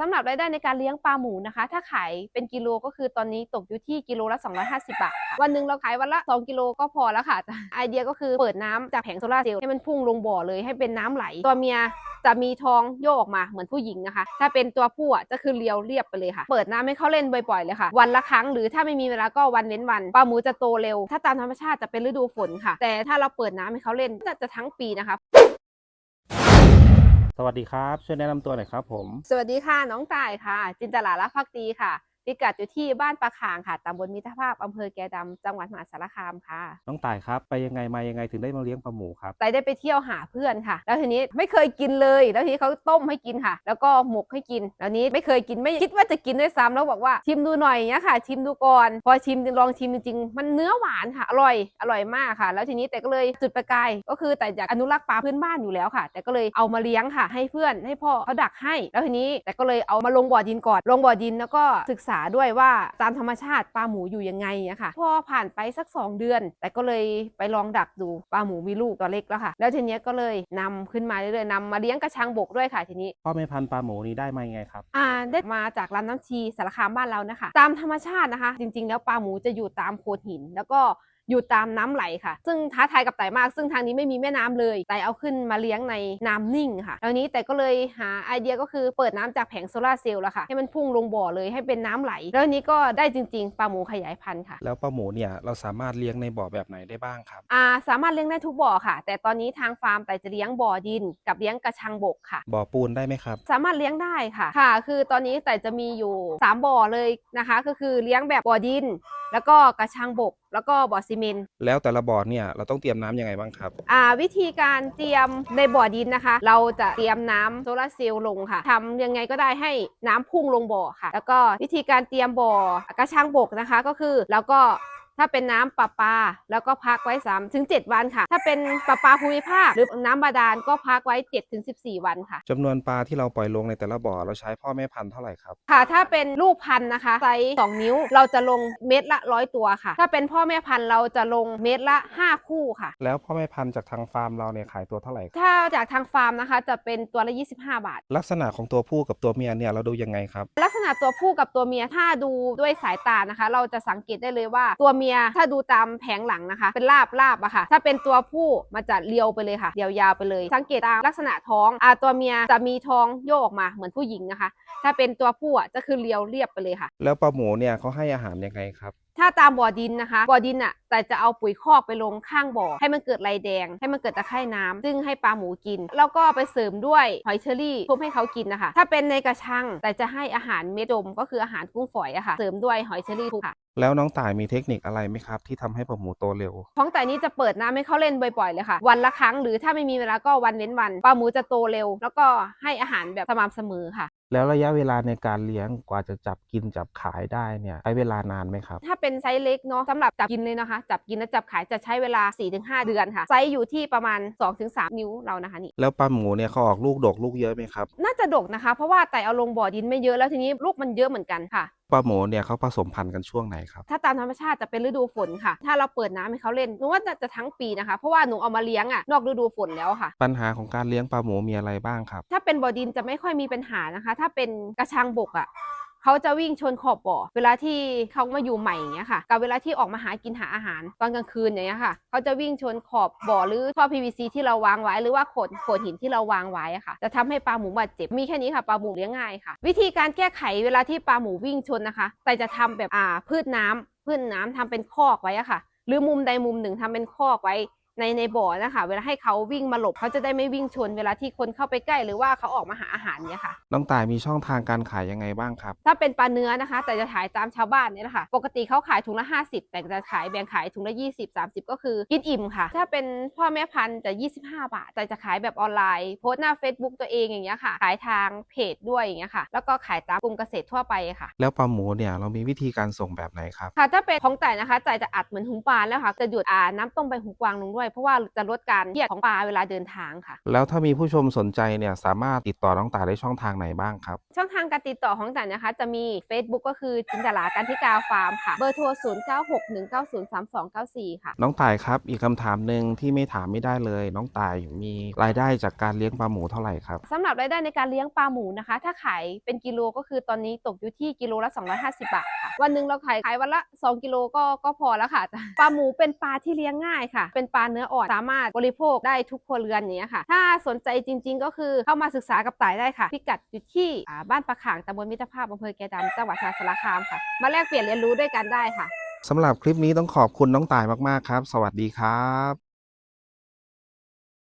สำหรับรายได้ในการเลี้ยงปลาหมูนะคะ ถ้าขายเป็นกิโลก็คือตอนนี้ตกอยู่ที่กิโลละ 250 บาท วันหนึ่งเราขายวันละ 2 กิโลก็พอแล้วค่ะ ไอเดียก็คือเปิดน้ำจากแผงโซลาร์เซลล์ให้มันพุ่งลงบ่อเลยให้เป็นน้ำไหล ตัวเมียจะมีท้องโยกออกมาเหมือนผู้หญิงนะคะ ถ้าเป็นตัวผู้อะจะคือเรียวเรียบไปเลยค่ะ เปิดน้ำให้เขาเล่นบ่อยๆเลยค่ะ วันละครั้งหรือถ้าไม่มีเวลาก็วันเว้นวัน ปลาหมูจะโตเร็ว ถ้าตามธรรมชาติจะเป็นฤดูฝนค่ะ แต่ถ้าเราเปิดน้ำให้เขาเล่นจะจะทั้งปีนะคะ สวัสดีครับ ช่วยแนะนำตัวหน่อยครับผม สวัสดีค่ะ น้องต่ายค่ะ จินตลาลักษณ์พักดีค่ะ พิกัดอยู่ที่บ้านปะขางค่ะตำบลมิตรภาพอำเภอแกดำจังหวัดมหาสารคามค่ะ น้องต่ายครับไปยังไงมายังไงถึงได้มาเลี้ยงปลาหมูครับไต่ได้ไปเที่ยวหาเพื่อนค่ะ แล้วทีนี้ไม่เคยกินเลย แล้วทีนี้เขาต้มให้กินค่ะ แล้วก็หมกให้กิน แล้วนี้ไม่เคยกินไม่คิดว่าจะกินด้วยซ้ำแล้วบอกว่าชิมดูหน่อยอย่างเงี้ยค่ะ ชิมดูก่อน พอชิมลองชิมจริงๆมันเนื้อหวานค่ะอร่อยอร่อยมากค่ะ แล้วทีนี้แต่ก็เลยจุดประกายก็คือแต่อยากอนุรักษ์ปลาพื้นบ้านอยู่แล้วค่ะ แต่ก็เลยเอามาเลี้ยงค่ะ ให้เพื่อนให้พ่อเขาดักให้ แล้วทีนี้แต่ก็เลยเอามาลงบ่อดินก่อนลงบ่อดินแล้วก็ศึกษาด้วยว่าตามธรรมชาติปลาหมูอยู่ยังไงอะค่ะ พอผ่านไปสัก 2 เดือน แต่ก็เลยไปลองดักดูปลาหมูมีลูกตัวเล็กแล้วค่ะ แล้วทีเนี้ยก็เลยนำขึ้นมาเรื่อยๆนำมาเลี้ยงกระชังบกด้วยค่ะทีนี้พ่อแม่พันธุ์ปลาหมูนี้ได้มายังไงครับอ่าได้มาจากลำน้ำชีสารคามบ้านเรานะคะ ตามธรรมชาตินะคะ จริงๆ แล้วปลาหมูจะอยู่ตามโขดหินแล้วก็ อยู่ตามน้ำไหลค่ะ ซึ่งท้าทายกับไต่มาก ซึ่งทางนี้ไม่มีแม่น้ำเลยไต่เอาขึ้นมาเลี้ยงในน้ำนิ่งค่ะแล้วนี้แต่ก็เลยหาไอเดียก็คือเปิดน้ำจากแผงโซลาร์เซลล์แล้วค่ะให้มันพุ่งลงบ่อเลยให้เป็นน้ำไหล แล้วนี้ก็ได้จริง ๆปลาหมูขยายพันธุ์ค่ะ แล้วปลาหมูเนี่ยเราสามารถเลี้ยงในบ่อแบบไหนได้บ้างครับอ่าสามารถเลี้ยงได้ทุกบ่อค่ะ แต่ตอนนี้ทางฟาร์มแต่จะเลี้ยงบ่อดิน กับเลี้ยงกระชังบกค่ะ บ่อปูนได้ไหมครับ สามารถเลี้ยงได้ค่ะค่ะ คือตอนนี้แต่จะมีอยู่ 3 บ่อเลยนะคะ ก็คือเลี้ยงแบบบ่อดิน แล้วก็กระชังบก แล้วก็บ่อซีเมนต์แล้วแต่ละบ่อเนี่ยเราต้องเตรียมน้ำยังไงบ้างครับ อ่าวิธีการเตรียมในบ่อดินนะคะ เราจะเตรียมน้ำโซลาร์เซลล์ลงค่ะทำยังไงก็ได้ให้น้ำพุ่งลงบ่อค่ะ แล้วก็วิธีการเตรียมบ่อกระชังบกนะคะ ก็คือแล้วก็ ถ้าเป็นน้ำประปา แล้วก็พักไว้3ถึง7วันค่ะ ถ้าเป็นประปาภูมิภาคหรือน้ำบาดาลก็พักไว้7ถึง14 วันค่ะจำนวนปลาที่เราปล่อยลงในแต่ละบ่อเราใช้พ่อแม่พันธุ์เท่าไหร่ครับ ค่ะ ถ้าเป็นลูกพันธุ์นะคะไซส์2นิ้วเราจะลงเม็ดละร้อยตัวค่ะ ถ้าเป็นพ่อแม่พันธุ์เราจะลงเม็ดละ 5 คู่ค่ะ แล้วพ่อแม่พันธุ์จากทางฟาร์มเราเนี่ยขายตัวเท่าไหร่ครับถ้าจากทางฟาร์มนะคะ จะเป็นตัวละ 25 บาท ลักษณะของตัวผู้กับตัวเมียเนี่ยเราดูยังไงครับ ลักษณะตัวผู้กับตัวเมียถ้าดูด้วยสายตานะคะ เราจะสังเกตได้เลยว่าตัวเมีย ถ้าดูตามแผงหลังนะคะ เป็นลาบลาบอะค่ะ ถ้าเป็นตัวผู้มันจะเรียวไปเลยค่ะเรียวยาวไปเลย สังเกตตามลักษณะท้องอ่าตัวเมียจะมีท้องโยกออกมาเหมือนผู้หญิงนะคะ ถ้าเป็นตัวผู้อะจะคือเรียวเรียบไปเลยค่ะ แล้วปลาหมูเนี่ยเขาให้อาหารยังไงครับ ถ้าตามบ่อดินนะคะ บ่อดินอะ แต่จะเอาปุ๋ยคอกไปลงข้างบ่อ ให้มันเกิดไรแดง ให้มันเกิดตะไคร่น้ำซึ่งให้ปลาหมูกิน แล้วก็ไปเสริมด้วยหอยเชอรี่ทุบให้เขากินนะคะ ถ้าเป็นในกระชัง แต่จะให้อาหารเม็ดจมก็คืออาหารกุ้งฝอยอะค่ะ เสริมด้วยหอยเชอรี่ทุบค่ะแล้วน้องต่ายมีเทคนิคอะไรไหมครับ ที่ทำให้ปลาหมูโตเร็วท้องแต่นี้จะเปิดน้ำให้เขาเล่นบ่อยๆเลยค่ะ วันละครั้งหรือถ้าไม่มีเวลาก็วันเว้นวันปลาหมูจะโตเร็ว แล้วก็ให้อาหารแบบสม่ำเสมอค่ะ แล้วระยะเวลาในการเลี้ยงกว่าจะจับกินจับขายได้เนี่ยใช้เวลานานไหมครับ ถ้าเป็นไซส์เล็กเนาะสำหรับจับกินเลยนะคะ จับกินและจับขายจะใช้เวลา 4-5 เดือนค่ะ ไซส์อยู่ที่ประมาณ 2-3 นิ้วเรานะคะนี่แล้วปลาหมูเนี่ยเขาออกลูกดกลูกเยอะไหมครับ น่าจะดกนะคะ เพราะว่าไต่เอาลงบ่อดินไม่เยอะแล้วทีนี้ลูกมันเยอะเหมือนกันค่ะ ปลาหมูเนี่ยเขาผสมพันธุ์กันช่วงไหนครับ ถ้าตามธรรมชาติจะเป็นฤดูฝนค่ะ ถ้าเราเปิดน้ำให้เขาเล่นหนูว่าจะจะทั้งปีนะคะ เพราะว่าหนูเอามาเลี้ยงอะนอกฤดูฝนแล้วค่ะ ปัญหาของการเลี้ยงปลาหมูมีอะไรบ้างครับ ถ้าเป็นบ่อดินจะไม่ค่อยมีปัญหานะคะ ถ้าเป็นกระชังบกอะ เขาจะวิ่งชนขอบบ่อ เวลาที่เขามาอยู่ใหม่อย่างเงี้ยค่ะ กับเวลาที่ออกมาหากินหาอาหาร ตอนกลางคืนอย่างเงี้ยค่ะ เขาจะวิ่งชนขอบบ่อหรือท่อ PVC ที่เราวางไว้หรือว่าโขดโขดหินที่เราวางไว้ค่ะ จะทำให้ปลาหมูบาดเจ็บ มีแค่นี้ค่ะปลาหมูเลี้ยงง่ายค่ะ วิธีการแก้ไขเวลาที่ปลาหมูวิ่งชนนะคะ แต่จะทำแบบอ่าพืชน้ำพืชน้ำทำเป็นคอกไว้อะค่ะ หรือมุมใดมุมหนึ่งทำเป็นคอกไว้ ในในบ่อนะคะ เวลาให้เขาวิ่งมาหลบเขาจะได้ไม่วิ่งชนเวลาที่คนเข้าไปใกล้ หรือว่าเขาออกมาหาอาหารเนี่ยค่ะ น้องต่ายมีช่องทางการขายยังไงบ้างครับ ถ้าเป็นปลาเนื้อนะคะ แต่จะขายตามชาวบ้านเนี่ยแหละค่ะ ปกติเขาขายถุงละ 50 แต่จะขายแบ่งขายถุงละ 20 30 ก็คือกินอิ่มค่ะ ถ้าเป็นพ่อแม่พันธุ์จะ25 บาท แต่จะขายแบบออนไลน์โพสต์หน้า Facebook ตัวเองอย่างเงี้ยค่ะ ขายทางเพจด้วยอย่างเงี้ยค่ะ แล้วก็ขายตามกลุ่มเกษตรทั่วไปค่ะ แล้วปลาหมูเนี่ยเรามีวิธีการส่งแบบไหนครับ ค่ะ ถ้าเป็นของแต่นะคะใจจะอัดเหมือนหุงปลาแล้วค่ะ จะหยุดอ่าน้ำต้มใบหูกวางลงด้วยเพราะว่าจะลดการเครียดของปลาเวลาเดินทางค่ะ แล้วถ้ามีผู้ชมสนใจเนี่ยสามารถติดต่อน้องต่ายได้ช่องทางไหนบ้างครับ ช่องทางการติดต่อของแต่นะคะ จะมี Facebook ก็คือจินตลากันทิกาฟาร์มค่ะ เบอร์โทร 0961903294 ค่ะ น้องต่ายครับ อีกคำถามหนึ่งที่ไม่ถามไม่ได้เลย น้องต่ายมีรายได้จากการเลี้ยงปลาหมูเท่าไหร่ครับสำหรับรายได้ในการเลี้ยงปลาหมูนะคะ ถ้าขายเป็นกิโลก็คือตอนนี้ตกอยู่ที่กิโลละ 250 บาทค่ะ วันหนึ่งเราขายขายวันละ 2 กิโลก็ก็พอแล้วค่ะปลาหมูเป็นปลาที่เลี้ยงง่ายค่ะ เป็นปลาเนื้ออ่อนสามารถบริโภคได้ทุกครัวเรือนอย่างเนี้ยค่ะ ถ้าสนใจจริง ๆ ก็คือเข้ามาศึกษากับต่ายได้ค่ะ พิกัดอยู่ที่บ้านปลาขางตำบลมิตรภาพอำเภอแกดำจังหวัดมหาสารคามค่ะ มาแลกเปลี่ยนเรียนรู้ด้วยกันได้ค่ะสำหรับคลิปนี้ต้องขอบคุณน้องต่ายมากๆครับ สวัสดีครับ